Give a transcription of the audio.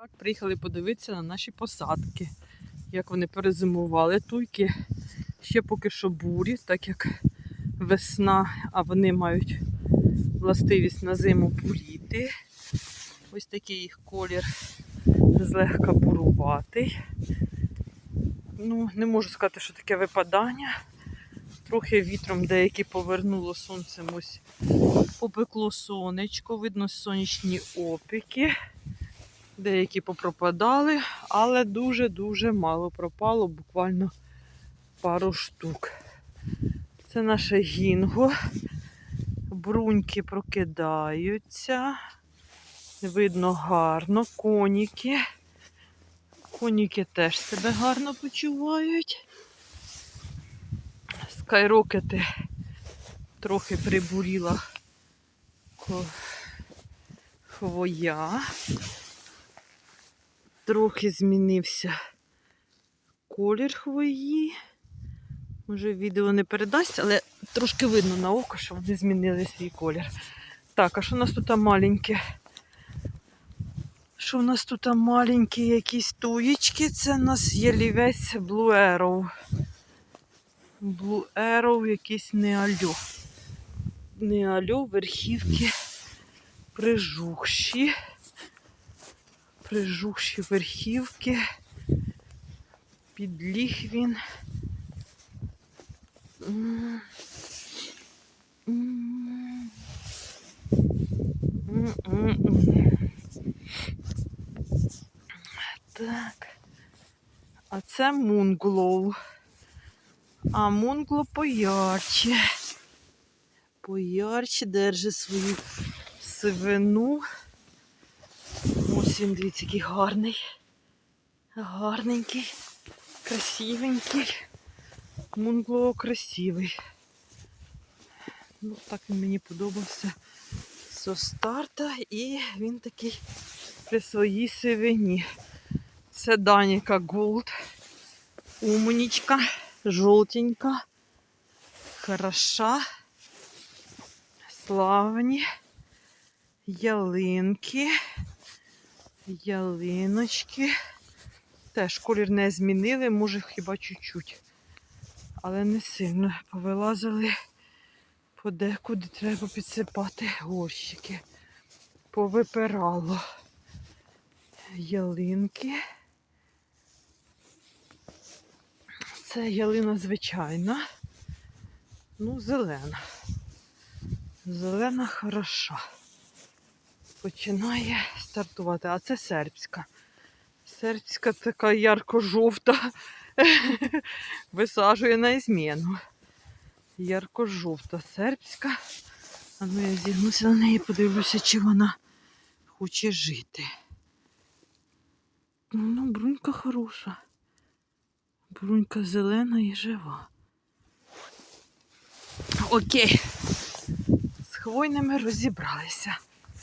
Так, приїхали подивитися на наші посадки, як вони перезимували. Туйки ще поки що бурі, так як весна, а вони мають властивість на зиму буріти. Ось такий їх колір злегка буруватий. Ну, не можу сказати, що таке випадання. Трохи вітром деякі повернуло сонцем ось попекло сонечко, видно сонячні опіки. Деякі попропадали, але дуже-дуже мало пропало, буквально пару штук. Це наше гінго. Бруньки прокидаються. Видно гарно. Коніки. Коніки теж себе гарно почувають. Скайрокети трохи прибуріла хвоя. Трохи змінився колір хвої. Може, відео не передасть, але трошки видно на око, що вони змінили свій колір. Так, а що у нас тут маленьке? Що у нас тут маленькі якісь туєчки? Це у нас є лівець Blue Arrow. Blue Arrow якийсь неальо. Неальо, верхівки прижухші. Прижухші верхівки. Підліг він. Так. А це мунглоу. А мунгло поярче. Поярче держить свою сивину. Ось він, дивіться, який гарний. Гарненький, красивенький. Мунгло красивий. Ну, так він мені подобався зі старта і він такий при своїй сивині. Це Даніка Голд. Умнічка, жовтенька, хороша, славні, ялинки, ялиночки. Теж колір не змінили, може хіба чуть-чуть. Але не сильно повилазили подекуди треба підсипати горщики. Повипирало ялинки. Це ялина звичайна. Ну, зелена. Зелена хороша. Починає стартувати. А це сербська. Сербська така ярко-жовта. Висаджує на зміну. Ярко-жовта сербська. А ну я зігнуся на неї, подивлюся, чи вона хоче жити. Ну, брунька хороша. Брунька зелена і жива. Окей. З хвойними розібралися.